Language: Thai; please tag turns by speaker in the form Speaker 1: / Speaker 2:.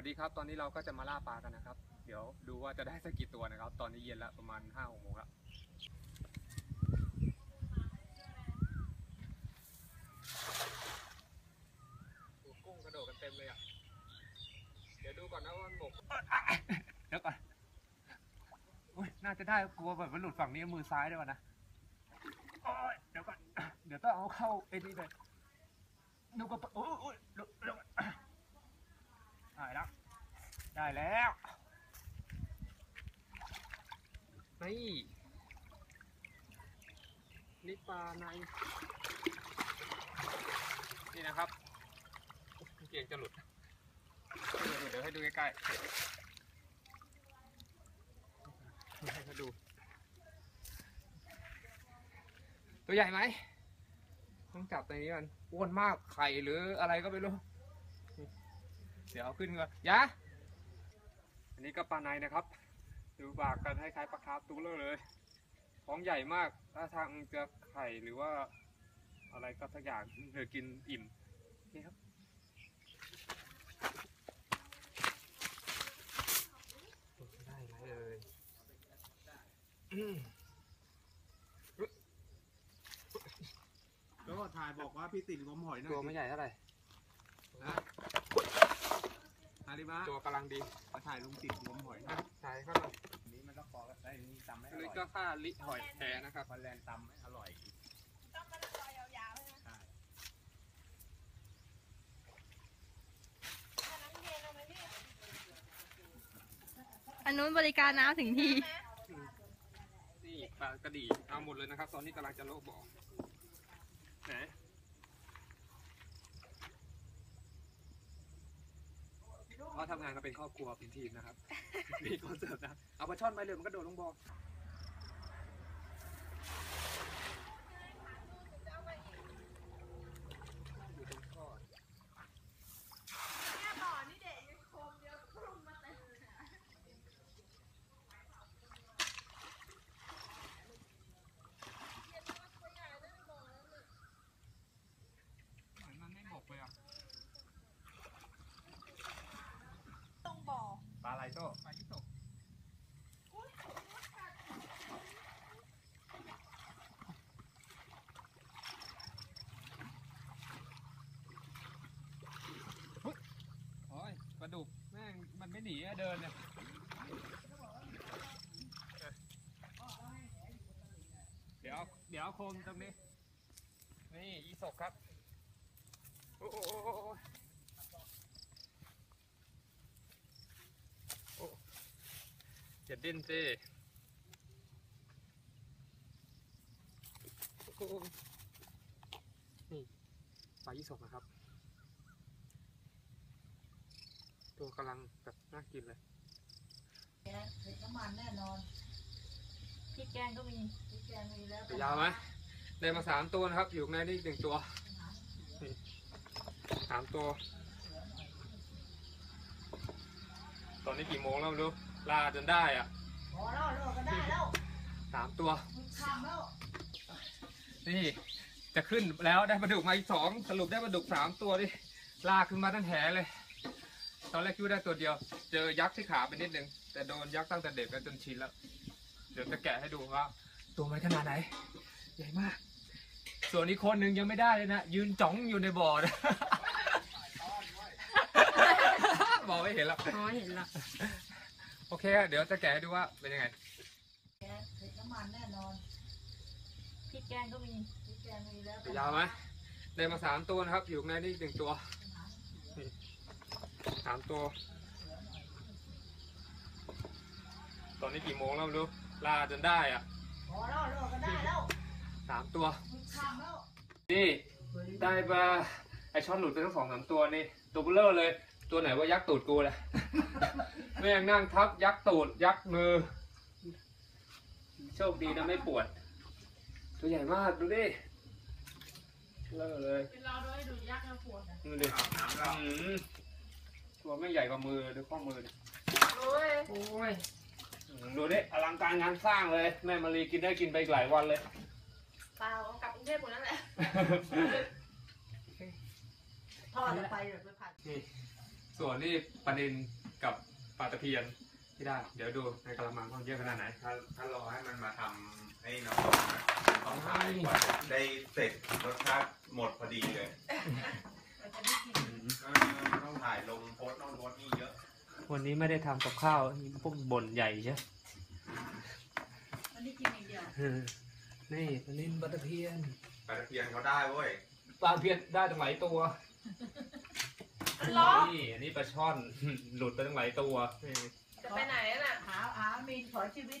Speaker 1: วัสดีครับตอนนี้เราก็จะมาล่าปลากันนะครับ เดี๋ยวดูว่าจะได้สักกี่ตัวนะครับ ตอนนี้เย็นแล้วประมาณห้าหกโมงแล้วโอ้กุ้งกระโดดกันเต็มเลยอะเดี๋ยวดูก่อนนะว่ามันบกเดี๋ยวก่อนอุ๊ยน่าจะได้กลัวแบบมันหลุดฝั่งนี้มือซ้ายได้ป่ะนะโอ้ยเดี๋ยวก่อนเดี๋ยวต้องเอาเข้าไอ้นี่เลยดูกระโอ้ยโอ้ยเดี๋ยวเดี๋ยวก่อน ได้แล้วได้แล้วนี่นี่ปลาในนี่นะครับเกียงจะหลุดเดี๋ยวให้ดูใกล้ๆให้เขาดู ตัวใหญ่ไหมต้องจับตัวนี้มันอ้วนมากไข่หรืออะไรก็ไม่รู้ เดี๋ยวเอาขึ้นก่อนยะอันนี้ก็ปลาในนะครับ ดูปากกันให้คล้ายปลาคาร์ฟตูเลอร์เลยท้องใหญ่มากถ้าทางจะไข่หรือว่า อะไรก็สักอย่างเธอกินอิ่มนี่ครับได้ไหมเอ่ยอืม
Speaker 2: ก็ถ่ายบอกว่าพี่ติ่งงมหอยหน่อย
Speaker 1: ตัวไม่ใหญ่เท่าไหร่
Speaker 2: นะ อาริบะ
Speaker 1: ตัวกำลังดี
Speaker 2: มาถ่ายลุงติ่งงมหอยหน่อย
Speaker 1: ใช่ครับ
Speaker 2: นี้มันต้องคอได้นี่ตำไม่อ
Speaker 1: อัน
Speaker 2: ร่
Speaker 1: นี้
Speaker 2: อย
Speaker 1: ก็ค่าลิหอยแท้นะครับ
Speaker 2: มันแลนตำไม่อร่อย
Speaker 3: อันนู้นบริการน้ำถึงที่
Speaker 1: นี่ปลากระดีเอาหมดเลยนะครับ ตอนนี้กำลังจะโลกบ่อไหน ทำทำงานกันเป็นครอบครัวเป็นทีมนะครับ มีคอนเสิร์ตนะ เอาปลาช่อนไปเลยมันก็โดดลงบ่ออยู่ตรงท่อเหมือนมันไม่หมกเลยอะ
Speaker 3: ตรงบ่อ
Speaker 2: ปลาอะไรโต้
Speaker 1: ปลายี่สกโอ้ยปลาดุกแม่งมันไม่ หนีเดินเนี่ยเดี๋ยวเดี๋ยวโคมตรงนี้ นี่อีศกครับ โอ้โหอย่าดิ้นสิโอ้นี่ปลายี่สกนะครับ ตัวกำลังแบบน่ากินเลย
Speaker 4: เผ็ดน้ำมันแน่นอน
Speaker 3: พริกแกงก็มี
Speaker 4: พริกแกงมีแล้ว
Speaker 1: จะยาวไหมได้มาสามตัวนะครับ อยู่ในนี้อีกหนึ่งตัวนี่สามตัว ตอนนี้กี่โมงแล้วไม่รู้ลาจนได้อะ
Speaker 4: พอแล้วเลิกก็ได้แล้ว
Speaker 1: สามตัว
Speaker 4: มึงข้ามแล้ว
Speaker 1: นี่จะขึ้นแล้วได้ปลาดุกมาอีกสองสรุปได้ปลาดุกสามตัวดิลากขึ้นมาตั้งแหเลย ตอนแรกคิดว่าได้ตัวเดียว เจอยักษ์ที่ขาไปนิดนึง แต่โดนยักษ์ตั้งแต่เด็กก็จนชินแล้ว เดี๋ยวจะแกะให้ดูว่า ตัวมันขนาดไหน ใหญ่มาก ส่วนอีกคนหนึ่งยังไม่ได้เลยนะ ยืนจ้องอยู่ในบ่อนะบอกไม่เห็นแล้ว
Speaker 3: อ๋อเห็นละ
Speaker 1: โอเคเดี๋ยวจะแกะให้ดูว่าเป็นยังไง
Speaker 4: แกงเผ็ดน้ำมันแน่นอน
Speaker 3: พริกแกงก็มี
Speaker 4: พริกแกงมีแล้ว
Speaker 1: จะยาวไหมได้มาสามตัวนะครับ อยู่ในนี้อีกหนึ่งตัวนี่สามตัว ตอนนี้กี่โมงแล้วไม่รู้ลาจนได้อะ
Speaker 4: พอแล้วเลิกก็ได้แล้ว
Speaker 1: สามตัว
Speaker 4: มึงข้ามแล้ว
Speaker 1: นี่ ได้ปลาไอช่อนหลุดไปทั้งสองสามตัวนี่ ตัวเบลเลอร์เลย ตัวไหนว่ายักษ์ตูดกูเลยแม่งนั่งทับยักษ์ตูดยักษ์มือ โชคดีนะไม่ปวด ตัวใหญ่มากดูดิเลอะเลย
Speaker 3: เป็นเราด้วยดูยักษ์เราปวดอะ
Speaker 1: ดูดิ อืม ตัวไม่งใหญ่กว่ามือดูข้อมือดิ
Speaker 3: โอ้ย
Speaker 1: โอ้ยอืมดูดิอลังการงานสร้างเลย แม่มารีกินได้กินไปอีกหลายวันเลย
Speaker 3: เปล่าเอากลับกรุงเทพหมดแล้วแหละ
Speaker 4: ทอดออกไปเดี๋ยวไปผัด
Speaker 1: นี่ส่วนนี่ปลานินกับปลาตะเพียนที่ได้ เดี๋ยวดูในกระมังต้องเยอะขนาดไหน
Speaker 5: ถ้าถ้ารอให้มันมาทำไอ้น้ำตกนะต้องถ่ายกว่าจะได้เสร็จรสชาติหมดพอดีเลย
Speaker 4: มันจะได้กิน
Speaker 5: เออต้องถ่ายลง โพสต์ต้องโพสต์นี่เยอะ
Speaker 1: วันนี้ไม่ได้ทำกับข้าวพวกบ่นใหญ่ใช่
Speaker 4: มันได้กินอย่างเดียว
Speaker 1: นี่ปลานินปลาตะเพียน
Speaker 5: ปลาตะเพียนเขาได้เว้ย
Speaker 1: ปลาตะเพียนได้ตั้งหลายตัว
Speaker 3: ล้อ
Speaker 1: นี่อันนี้ปลาช่อน หลุดไปตั้งหลายตัวนี่
Speaker 3: จะไปไหนอะน่ะ
Speaker 4: หาหามีนขอชีวิต